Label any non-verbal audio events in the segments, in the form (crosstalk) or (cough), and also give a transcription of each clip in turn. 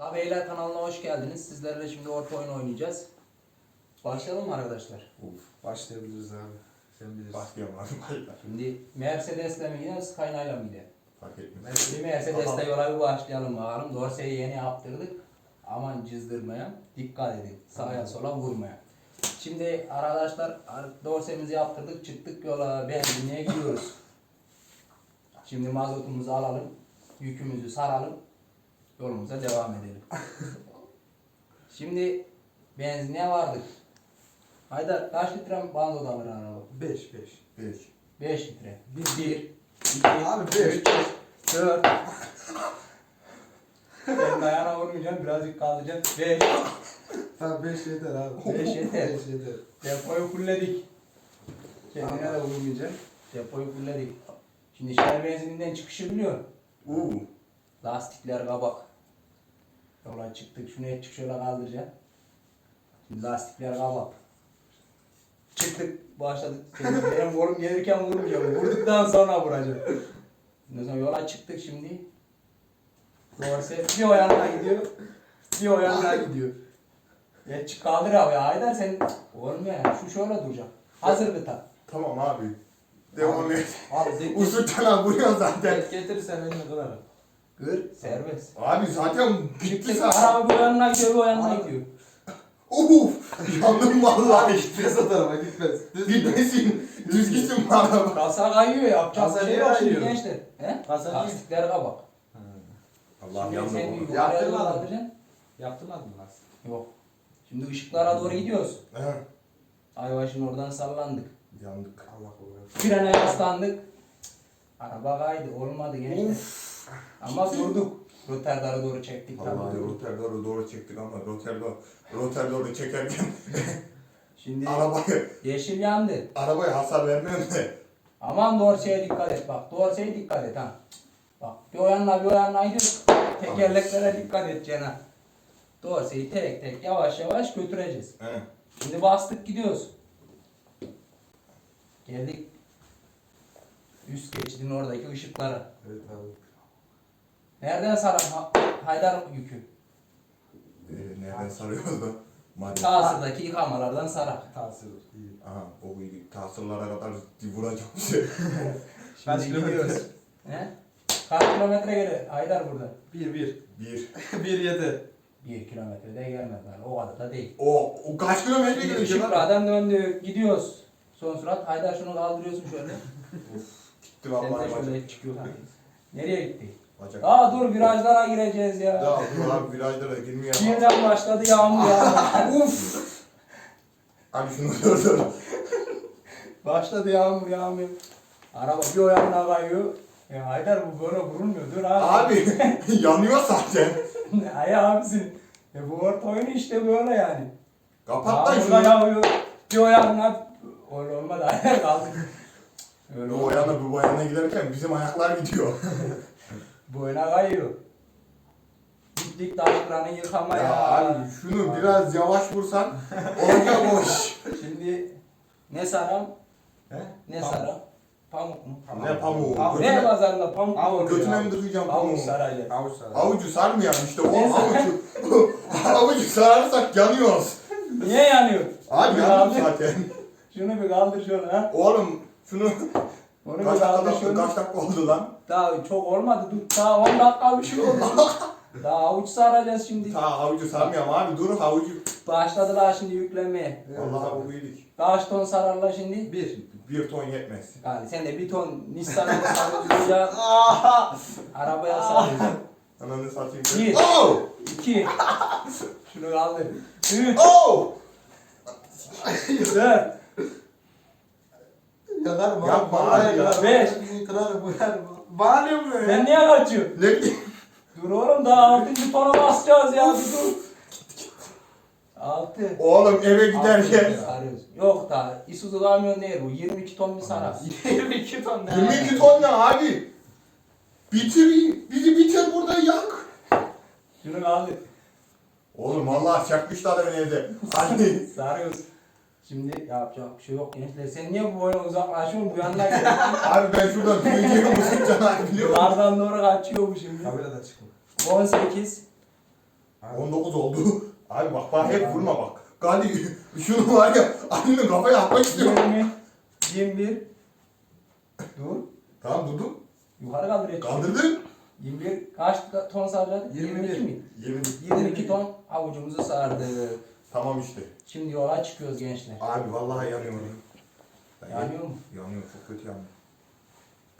La Beyler kanalına hoş geldiniz. Sizlerle şimdi orta oyun oynayacağız. Başlayalım mı arkadaşlar? Of, başlayabiliriz abi. Sen bilirsin. Başlayalım abi. Şimdi Mercedes'le mi gidelim, Skyline'la mı gidelim? Fark etmez. Bir Mercedes'le yola bir başlayalım bakalım. Dorsey'i yeni yaptırdık. Aman cızdırmaya dikkat edin. Sağa sola vurmaya. Şimdi arkadaşlar Dorsey'mizi yaptırdık. Çıktık yola benzinliğe gidiyoruz. Şimdi mazotumuzu alalım. Yükümüzü saralım. Yolumuza devam edelim. (laughs) Şimdi benzinliğe vardık. Haydar kaç litre bandot alır araba? 5 5. 5. 5 litre. Bir- 1, 2, Abi beş. 3, 4. Ben dayana vurmayacağım, birazcık kaldıracağım. 5. Tamam 5 yeter abi. Beş yeter. 5 yeter. Depoyu fullledik. Kendine de vurmayacağım. Depoyu fullledik. Şimdi şehir benzininden çıkışı biliyor. Uuu. Lastikler kabak. Yola çıktık. Şunu çık şöyle kaldıracağım. Şimdi lastikler kabak. Çıktık. Başladık. Benim kolum gelirken vurmayacağım. Vurduktan sonra vuracağım. Ondan sonra yola çıktık şimdi. Dorse bir o yanına gidiyor. Bir o yanına gidiyor. Ya çık kaldır abi. Haydar sen olmuyor ya. Şu şöyle duracak. Hazır gıta. Tamam abi. Devam et. Abi zek Usulcan abi vuruyor zaten. Getirirsen elini kırarım. Gır. Serbest. Abi zaten bitti zaten. Araba o yanına gidiyor. O yanına Abi. gidiyor. Uf. Yandım vallahi. gitmez o tarafa gitmez. Düz Gitmesin. Düz gitsin bu araba. Kasa kayıyor yapacak Kasa şey niye yok şimdi kayıyor? gençler. He? Kasa niye? Lastikler kabak. Allah'ım sen yandım. yukarıya Yaptın doğru. Yaptılar mı? Yok. Şimdi ışıklara doğru gidiyoruz. He. Ayvaş'ın oradan sallandık. Yandık. Allah korusun. Frene yaslandık. Araba kaydı. Olmadı gençler. Ama durduk. Rotterdam'a doğru çektik. tabii Vallahi durduk. Rotterdam'ı doğru çektik ama Rotterdam Rotterdam'ı çekerken (laughs) Şimdi arabayı yeşil yandı. arabaya hasar vermiyorum de. Aman dorseye dikkat et bak. Dorseye dikkat et ha. Bak bir o yanına bir o yanına gidiyoruz. Tekerleklere dikkat et Cenab. Dorseyi tek tek yavaş yavaş götüreceğiz. He. Şimdi bastık gidiyoruz. Geldik. Üst geçidin oradaki ışıklara. Evet abi. Nereden saran ha- Haydar yükü? Ee, nereden sarıyoruz da? Madem. Sağsıdaki yıkamalardan sarak. Tasir iyi. Aha o tasırlara kadar vuracağım (laughs) size. Kaç Şimdi kilometre? gidiyoruz. He? Kaç kilometre gelir Haydar burada? 1 1. Bir. 1 7. Bir (laughs) kilometrede gelmez yani o kadar da değil. O, o kaç kilometre Şimdi gidiyor? ışıklardan döndük gidiyoruz. Son surat Haydar şunu kaldırıyorsun şöyle. Gitti Sen vallahi de bacak. şöyle çıkıyorsun. Nereye gitti? Bacak. Aa dur virajlara gireceğiz ya. Ya dur abi virajlara girmiyor. Birden başladı yağmur yağmur. (laughs) Uf. Abi şunu dur dur. başladı yağmur yağmur. Araba bir o yanına kayıyor. Ya Haydar bu böyle vurulmuyor. Dur abi. Abi (laughs) yanıyor zaten. Ay abisin. E bu orta oyunu işte böyle yani. Kapat Yağmur da şunu. yağıyor. Bir o yanına öyle olmadı Haydar kaldık. Öyle Bu olmadı. yana bu yana giderken bizim ayaklar gidiyor. (laughs) Boyuna kayıyor. Gittik taşlarını yıkamaya. ya abi şunu biraz yavaş vursan olacak o iş. Şimdi ne saram He? ne Tamam. saram? Pamuk mu? Ne pamuğu? Pamuk. Ne Götüne, pazarında pamuk mu Pamuk, oluyor götüne abi? mi tıkayacağım Pamuk pamuğu? saracak. Avuç sarı. Avucu sarmayan işte o avucu. (laughs) avucu sararsak yanıyoruz. Niye yanıyor? Abi Bir yandım kaldır. zaten. Şunu bir kaldır şöyle ha. Oğlum şunu Bir kaç dakika, kaldır dakika, kaç dakika oldu lan? Daha çok olmadı. Dur daha 10 dakika bir şey oldu. (laughs) daha avuç saracağız şimdi. Ta havucu sarmayalım abi dur havucu. Başladılar şimdi yüklemeye. Vallahi bu iyiydik. Kaç ton sararlar şimdi? 1. Bir ton yetmez. Yani sen de bir ton Nissan'a sarılacak. (laughs) Arabaya sarılacak. Ananı satayım. Bir. Oh! 2 (laughs) Şunu kaldır. 3 Oh! 4 Yakarım Yapma abi ya. Beş. Kırarım kırarım. Bağırıyor mu Sen niye kaçıyorsun? Ne. Dur oğlum daha 6. tona basacağız ya dur. 6 Oğlum eve giderken Sarıyoruz. Yok daha Isuzu kamyon değil bu 22 ton bir sarar. (laughs) 22 ton ne? 22 ton ne abi? Bitir, bizi bitir burada yak. Şunu kaldır. Oğlum vallahi çakmışlar beni evde. Hani Sarıyoruz. Şimdi yapacak bir şey yok gençler. Sen niye bu boyuna uzaklaşıyorsun? Bu yanına gel. (laughs) abi ben şuradan bu sıçan abi biliyor musun? Yukarıdan doğru kaçıyor bu şimdi. Kamerada çıkma. 18 19 oldu. Abi bak bak hep vurma bak. Gali şunu var ya Ali'nin kafaya atmak istiyor. 20, 21, dur, Tamam durdum. yukarı kaldır. Kaldırdın. 21, kaç ton? 21. 22 mi? 20. 22 ton avucumuzu sardı. Tamam işte. Şimdi yola çıkıyoruz gençler. Abi vallahi yanıyorum. Ben Yanıyor mu? Yanıyor çok kötü yanıyor.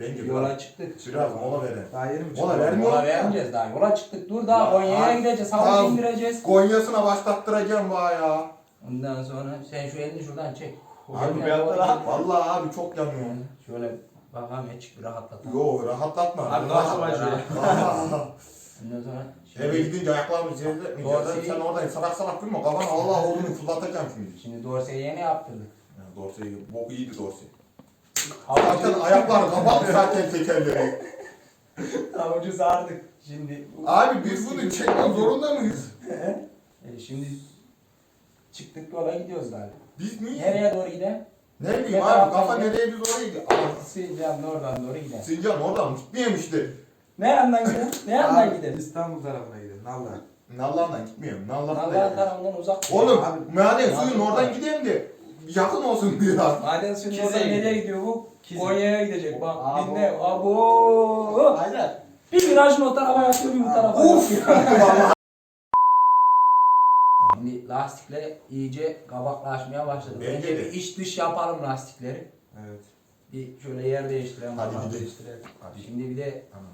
Bence Yola biraz, çıktık. biraz mola verelim. Daha yeni mi Mola çıktı? vermiyor. Yola vermeyeceğiz daha. Yola çıktık. Dur daha Ya, Konya'ya abi, gideceğiz. Havucu indireceğiz. Konya'sına başlattıracağım ya. Ondan sonra sen şu elini şuradan çek. Abi ben rahat. gel. Vallahi abi çok yanıyor. Şöyle bakalım çık bir rahatlatalım. Yo rahatlatma. Abi nasıl acıyor? Ondan sonra Eve gidince ayaklarımız yerde mi? Doğru. Sen oradan salak salak durma. Kafana Allah olduğunu fırlatacağım şimdi. Şimdi Dorsey'i yeni yaptırdık. Ya Dorsey, bok iyiydi Dorsey. Zaten ayaklar kapalı zaten tekerleri. (laughs) havucu sardık. Şimdi Abi biz bunu çekmek zorunda mıyız? E, şimdi çıktık yola gidiyoruz galiba. Biz niye? Nereye doğru gidelim? Ne bileyim abi kafa nereye biz oraya gidiyor. Aa, Sincan'ın oradan doğru gidelim. Sincan oradan gitmiyormuştu. Ne yandan gidelim? Ne yandan Abi, gidelim? İstanbul tarafına gidelim. Nallah. Nallan'dan gitmiyorum. Nallan'dan da Nalban gidiyorum. tarafından uzak. Oğlum Abi, maden suyun oradan gidelim de yakın olsun biraz. Maden suyun oradan nereye gidiyor bu? Kize. Konya'ya gidecek bak. Abo. Dinle. Abo. Aynen. Bir virajın o tarafa yatıyor bir bu tarafa Uf! Şimdi lastikler iyice kabaklaşmaya başladı. Bence Önce de. bir iç dış yapalım lastikleri. Evet. Bir şöyle yer değiştirelim. Hadi bakalım. gidelim. Hadi. Şimdi bir de Tamam.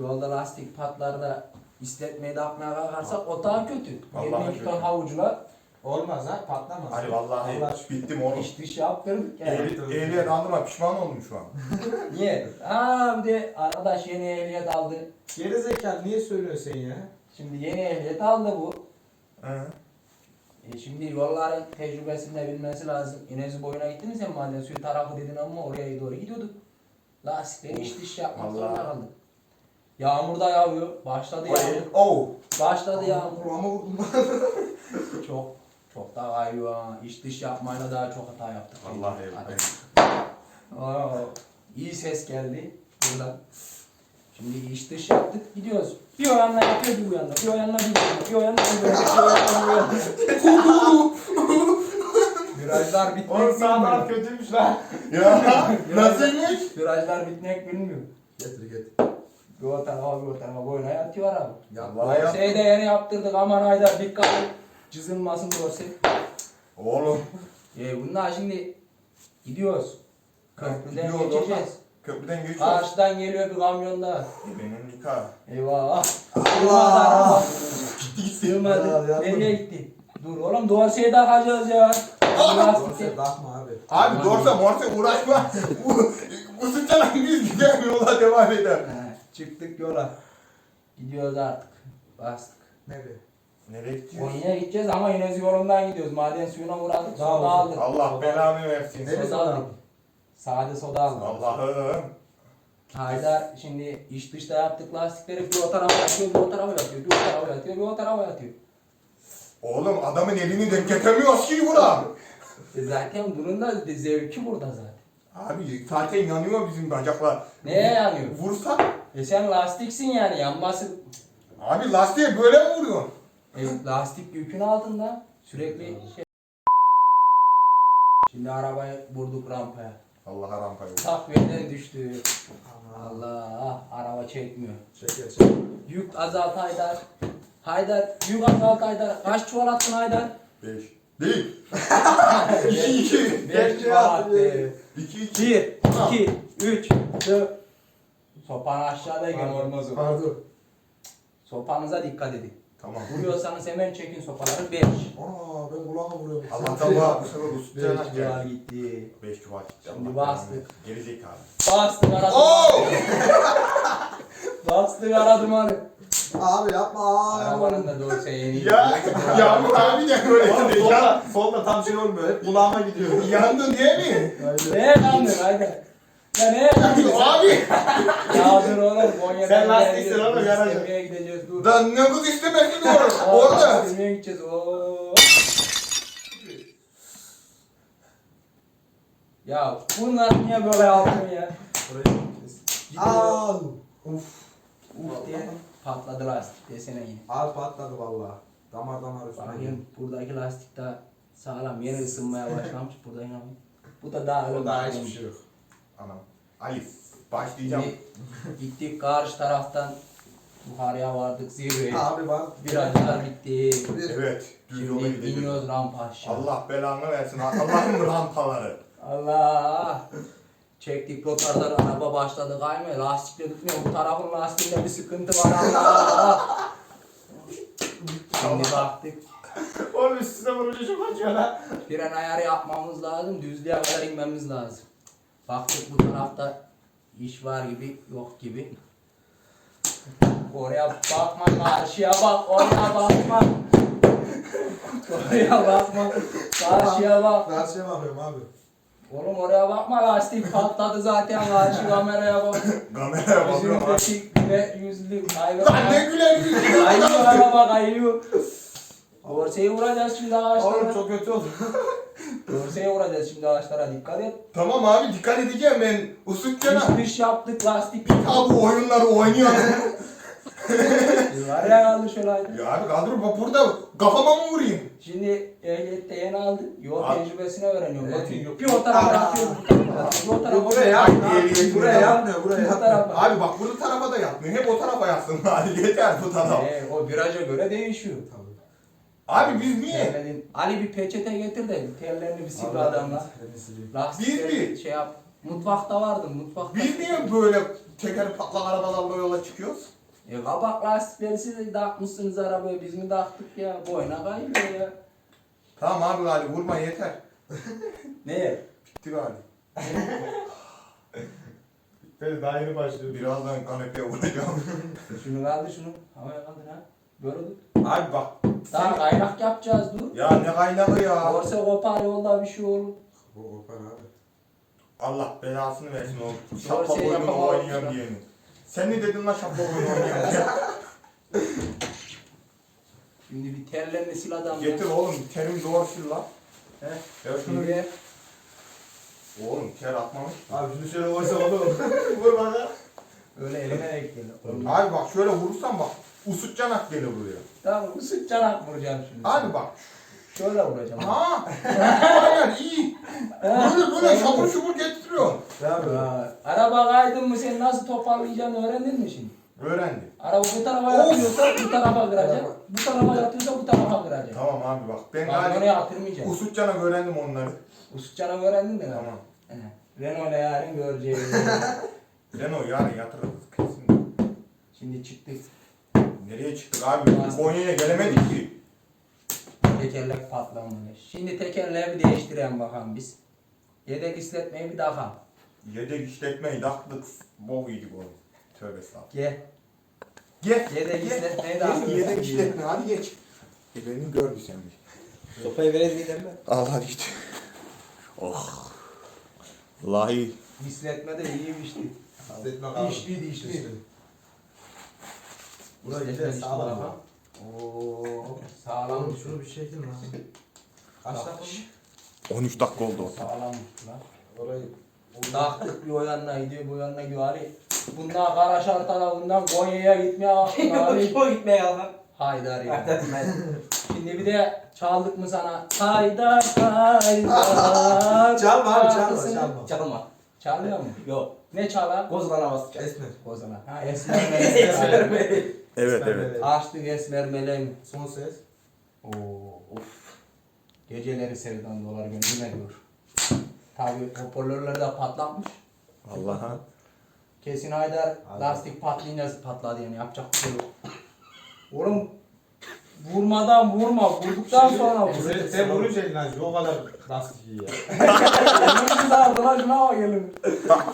Yolda lastik patlarda istetmeye de atmaya kalkarsak o daha kötü. Vallahi 22 ton kötü. havucuna Olmaz ha patlamaz. Hadi vallahi Allah aşkına. bittim oğlum. iç dış yaptırdık yani. Ehli- Ehliyet aldıma pişman oldum şu an. (laughs) Niye? Aa bir de arkadaş yeni ehliyet aldı. Geri zekalı niye söylüyorsun sen ya? Şimdi yeni ehliyet aldı bu. Hı. E şimdi yolların tecrübesini de bilmesi lazım. İnezi boyuna gittiniz ya maden suyu tarafı dedin ama oraya doğru gidiyorduk. Lastikleri iç dış yapmak Vallahi. zorunda kaldık. Yağmur da yağıyor. Başladı yağmur. Oh. Başladı yağmur. Kulağıma vurdum. (laughs) Çok çok daha kayıyor ha. İç dış yapmayla daha çok hata yaptık. Evet. Aa, iyi ses geldi buradan. Şimdi iç dış yaptık gidiyoruz. Bir o yanına yapıyor bir bu yanına. Bir o yanına bir bu yanına. Bir o yanına bir bu. Bir o yanına bir bu yanına. Virajlar bitmek Oğlum sağlar bilmiyor. kötüymüş lan. Ya (laughs) nasılmış? Virajlar bitmek bilmiyor. Getir getir. Bir tarafa bir tarafa boyuna yatıyor abi. Ya vallahi Dorseyi de yeni yaptırdık aman Haydar dikkat et. Cızılmasın dorsey. Oğlum. E bunlar şimdi gidiyoruz. Köprüden Gidiyoruz geçeceğiz. Köprüden geçiyoruz. Karşıdan geliyor bir kamyonda. Benim nikah. Eyvah. Allah! Gitti gitti. Sığmadı. Nereye gitti? Dur oğlum dorseyi takacağız ya. Lastik Dorse bakma abi. Abi dorsa morsa uğraşma. Bu bu sıçanak biz gidelim yola devam eder. Çıktık yola. Gidiyoruz artık. Bastık. Nereye? Nereye gidiyoruz? Konya'ya gideceğiz ama Inez yolundan gidiyoruz. Maden suyuna uğradık. Sağ Soda olsun. aldık. Allah belanı versin. Neresi Soda adam? aldık. Sade soda aldık. Allah'ım. Haydar şimdi iç dışta yaptık lastikleri bir o tarafa yatıyor, bir o tarafa yatıyor, bir o tarafa yatıyor, bir o tarafa yatıyor. Oğlum adamın elini denk getirmiyoruz ki bura. (laughs) E zaten bunun da zevki burada zaten. Abi zaten yanıyor bizim bacaklar. Neye yanıyor? Vursak. E sen lastiksin yani yanması. Abi lastiğe böyle mi vuruyorsun? E, lastik yükün altında sürekli şey. Şimdi arabayı vurduk rampaya. Allah rampayı. Takviyeden düştü. Allah. Allah araba çekmiyor. Çeker çeker. Yük azalt Haydar. Haydar yük azalt Haydar. Kaç çuval attın Haydar? Beş. Değil. (laughs) İki iki. Beş çuval attı. İki iki. Bir, iki, üç, dört. Sopan aşağıdayken olmaz o. Pardon. Sopanıza dikkat edin. Tamam. Vuruyorsanız hemen çekin sopaları. Beş. Aa ben kulağıma vuruyorum. Allah'tan bu bu sefer Beş çuval geldi. gitti. Beş çuval gitti. Şimdi Allah bastık. belanı. Gelecek abi. Bastık ara dumanı. Bastık ara dumanı. Abi yapma. Arabanın da doğrusu yeni. Ya Yağmur abi de böyle. Oğlum Ya, solda, tam şey olmuyor. Hep kulağıma gidiyor. yandın değil mi? Neye kandın haydi? Ya neye kandın? abi. Ya dur oğlum Konya'dan Sen lastik geleceğiz, sır oğlum, biz yaracak. istemeye gideceğiz dur. Da ne kız istemesi doğru. Aa, Orada. istemeye gideceğiz. Oo. Ya bunlar niye böyle yaptın ya? Al. Uf. Uf diye patladı lastik desene yine. Al patladı valla. Damar damar üstüne. Bakayım buradaki lastik de sağlam yeni ısınmaya başlamış. Burada yine bu da daha O daha hiçbir şey yok. Anam. Ali başlayacağım. Şimdi gittik karşı taraftan yukarıya vardık zirveye. Abi bak. Virajlar bitti. Evet. Düz yola Şimdi gideceğiz. iniyoruz rampa aşağı. Allah belanı versin. Allah'ın (laughs) rampaları. Allah. Çektik rotardan araba başladı kaymaya. Lastikle tutmuyor. Bu tarafın lastiğinde bir sıkıntı var Allah. Şimdi baktık. Oğlum üstüne vurunca çok acıyor lan. Fren ayarı yapmamız lazım. Düzlüğe kadar inmemiz lazım. Baktık bu tarafta iş var gibi yok gibi. Oraya bakma karşıya bak oraya bakma. oraya bakma karşıya bak. Karşıya bakıyorum abi. Oğlum oraya bakma lastik patladı zaten karşı kameraya bak. Kameraya bakıyorum abi. Yüzümüzdeki güle yüzlü kaybı. Lan ne güler yüzlü. Kayıyor araba kayıyor. Dorseyi vuracağız şimdi Oğlum ağaçlara. çok kötü oldu. (laughs) Dorseyi vuracağız şimdi ağaçlara dikkat et. Tamam abi dikkat edeceğim ben. Usutcana. Dış dış yaptık lastik. Abi bu oyunları oynuyor. Araya kaldı şöyle. ya abi kadro bak burada kafama mı vurayım? Şimdi ehliyette yeni aldık. Yol Abi. tecrübesine öğreniyorum. Evet, Bakın bir o tarafa Aa. atıyorum. Bir o tarafa Buraya yapmıyor. Buraya yapmıyor. Buraya tarafa. Abi bak bunu tarafa da yapmıyor. Hep o tarafa yapsın (laughs) abi. Yeter bu taraf. Ee, o viraja göre değişiyor. Tabii. Abi biz niye? Terledin. Ali bir peçete getir de terlerini bir sil adamla. Lastikleri Biz mi? şey yap. Mutfakta vardı mutfakta. Biz niye böyle teker patlak arabalarla yola çıkıyoruz? E kabak lastikleri siz de takmışsınız arabaya biz mi taktık ya? Boyuna kayıyor ya. Tamam abi Ali vurma yeter. (laughs) Ne? Bitti galiba. (laughs) Ben daha yeni başlıyorum. Birazdan kanepeye vuracağım. Şunu kaldı şunu. Havaya kaldır ha. Böyle dur. abi bak. Daha kaynak yapacağız dur. Ya ne kaynağı ya. Borsa kopar yolda bir şey olur. Opera abi. Allah belasını versin o Doğru şapka şey oyunu yapamam. oynayan diyeni. Sen ne dedin lan şapka oyunu oynayan? (laughs) Şimdi bir terlerini sil adamla. Getir oğlum terim doğru sil lan. He. Ya şunu Şimdi Oğlum ter atmamış. Abi şunu şöyle koysa olur. (laughs) Vur bana. öyle eline denk gelir. Abi bak şöyle vurursan bak usut canak gelir buraya. Tamam ısıt canak vuracağım şimdi. Abi bak. Şöyle vuracağım. Ha. Aynen iyi. Böyle böyle şapur şupur. Ne yapıyorsun? Ha, araba kaydın mı sen nasıl toparlayacağını öğrendin mi şimdi? Öğrendim. Araba bu tarafa yatıyorsa bu tarafa kıracaksın. Bu tarafa yatıyorsa bu tarafa kıracaksın. Tamam abi bak. Ben Bak oraya galiba yatırmayacaksın. usut canak öğrendim onları. Isıt canak öğrendin de galiba. Tamam. He. Renault'la yarın göreceğiz. (laughs) O yarın yatırırız kesin. şimdi çıktık. Nereye çıktık abi? Konya'ya gelemedik ki. Tekerlek patlamamış. Şimdi tekerleği bir değiştirelim bakalım biz. Yedek isletmeyi bir takalım. Yedek işletmeyi taktık. Bok yedik oğlum. Tövbe estağfurullah. Gel. Gel. Yedek işletmeyi alıyoruz. Yedek işletme hadi geç. Benim gördü sen bir. Sopayı vereyim mi? Al hadi git. Oh. Vallahi. İsletme de iyiymişti. Hissetmek abi. Dişli, dişli. Buraya Gider dişli sağlam. bakalım. Oo, sağlam. Oğlum şunu bir çekin lan. Kaç dakika? 13 dakika oldu. Sağlam lan. Orayı. Taktık bir o yanına gidiyor, bu yanına gidiyor. Ali bundan Karaşar tarafından Konya'ya gitmeye (laughs) Ali. Kime gitmeye yalan? Haydar ya. Şimdi bir de çaldık mı sana? Haydar haydar. (laughs) Çalma abi çalma çalma. Çalma. Çalıyor mu? Yok. Ne çalar? Kozlana basacak. Esmer. O zaman. Ha esmer Esmer bey. (laughs) Evet Esmer evet. Açtık esmer meleğim. Son ses. Oo, of. Geceleri sevdan dolar gönlüme diyor. Tabi hoparlörler de patlatmış. Allah'a. Kesin Haydar lastik patlayınca patladı yani yapacak bir şey yok. Oğlum vurmadan vurma, vurduktan sonra vur. Sen, sen vurunca elini. O kadar lastik iyi ya. (laughs) Elimiz ağrıdı lan şuna bak.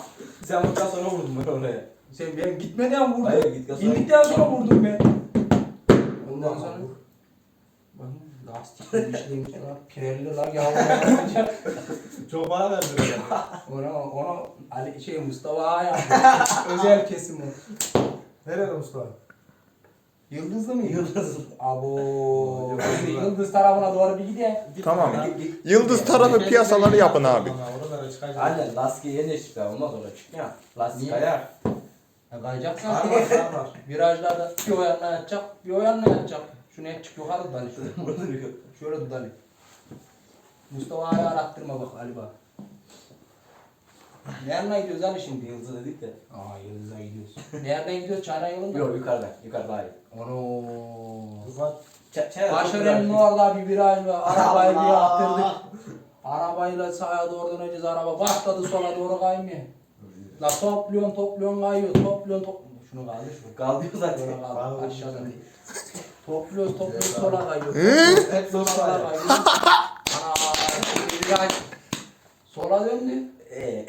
Sen vurduktan sonra vurdun ben oraya. Sen ben gitmeden vurdum. Hayır, gittikten sonra- İndikten sonra vurdum ben. Ondan Tamam, sonra vur. bakın lastik (laughs) dişliymiş lan. Pirelli lan yavrum. (laughs) Çok para verdi. ona ona Ali şey Mustafa yaptı. (laughs) Özel kesim o. Nerede Mustafa? Yıldızlı mı? Yıldız. Abo. Yıldız tarafına doğru bir gidelim. Tamam. Yıldız tarafı piyasaları yapın abi. Aynen lastiği yeni çıktı ondan sonra çıkmıyor. Lastik Niye? kayar. Ya kayacaksan Var var var (laughs) var. virajlarda bir o yanına yatacak, bir o yanına yatacak. Şu net çık yukarı Ali (laughs) şöyle. Burada duruyor. Şöyle tut Ali. Mustafa'yı arattırma bak Ali bak. Nereden gidiyoruz Ali şimdi? Yıldızı dedik de. Aa Yıldız'a gidiyoruz. (laughs) Nereden gidiyoruz? Çayran yolunda. Yok yukarıda. Yukarıda hayır. Ono. Rıfat. Aşure'nin orada bir viraj var. (laughs) Arabayı bir Allah! yaptırdık. Arabayla sağa doğru döneceğiz. Araba başladı sola doğru kaymıyor. La topluyorsun topluyorsun kayıyor. Topluyorsun top... Şunu kaldır şu. Kalıyor zaten. Şöyle kaldır. Aşağıdan değil. Topluyoruz topluyoruz sola kayıyor. Hep Sola sola kayıyor. Ana viraj. Sola döndü. Eee.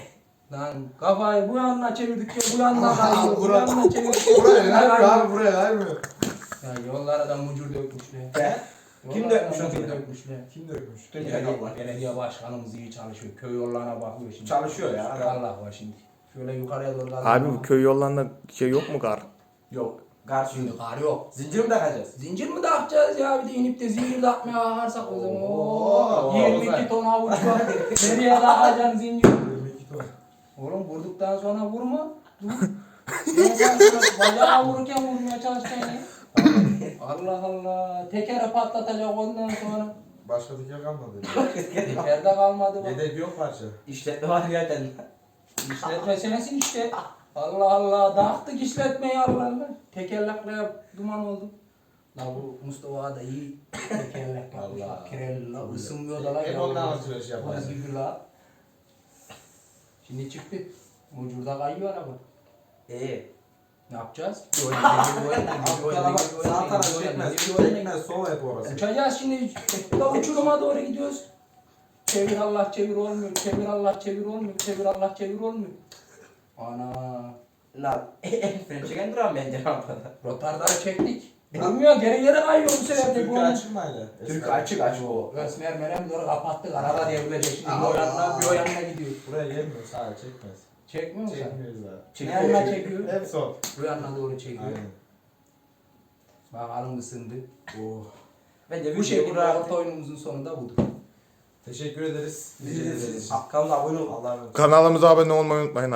Lan kafayı bu yanına çevirdik bu yanına kayıyor. Bu Buraya- yanına (laughs) çevirdik. Buraya bu yanına kayıyor. abi buraya gelmiyor. Ya yollara da mucur dökmüşler. He? Kim Yollara dökmüş da o mucur kimi? dökmüşler. Kim dökmüş? Belediye, belediye başkanımız iyi çalışıyor. Köy yollarına bakıyor şimdi. Çalışıyor ya. Allah var şimdi. Şöyle yukarıya doğru. Abi bu köy yollarında şey yok mu kar? Yok. Karşı Şimdi kar yok. Zincir mi takacağız? Zincir mi takacağız ya? Bir de inip de zincir takmaya kalkarsak o zaman. Oo, Oo, 22 güzel. ton avuç var. (laughs) Nereye takacaksın zincir? 22 ton. Oğlum vurduktan sonra vurma. Dur. Ben sen bacağı vururken vurmaya çalışacaksın ya. Allah Allah. Tekere patlatacak ondan sonra. Başka teker kalmadı. Tekerde kalmadı bak. Yedek yok parça. İşletme var kendine. İşletme sensin işte. Allah Allah. Dağıttık işletmeyi Allah Allah. Tekerlekle duman oldu. La bu Mustafa da iyi tekerlek yapmış. Allah. bak, Kireli la. Isınmıyor da la. Hep ondan alışveriş yapar. Gibi la. Şimdi çıktı. Mucurda kayıyor araba. Eee. Ne yapacağız? Bir oyun, bir oyun, bir oyun, bir oyun, bir oyun, bir oyun. Uçacağız şimdi. Da uçuruma doğru gidiyoruz. Çevir Allah çevir olmuyor. Çevir Allah çevir olmuyor. Çevir Allah çevir olmuyor. Ana. Lan. (laughs) El freni çeken duran bence rampada. Rotarları çektik. Durmuyor geri geri kayıyor bu sefer de. Mı hala? Türk açık açık o. Ösmer merem doğru kapattık. Araba devrilecek şimdi. Bir o yanına bir o yanına gidiyor. Buraya gelmiyor sağ çekmez. Çekmiyor musun sen? Çekmiyoruz daha. Ne yanına çekiyor? Hep sol. Bu yanına doğru çekiyor. Aynen. Bakalım ısındı. Oh. Bence Bu şekilde bırak. orta oyunumuzun sonunda budur. Teşekkür ederiz. Biz de Kanala abone ol. Allah'a emanet. Kanalımıza abone olmayı unutmayın.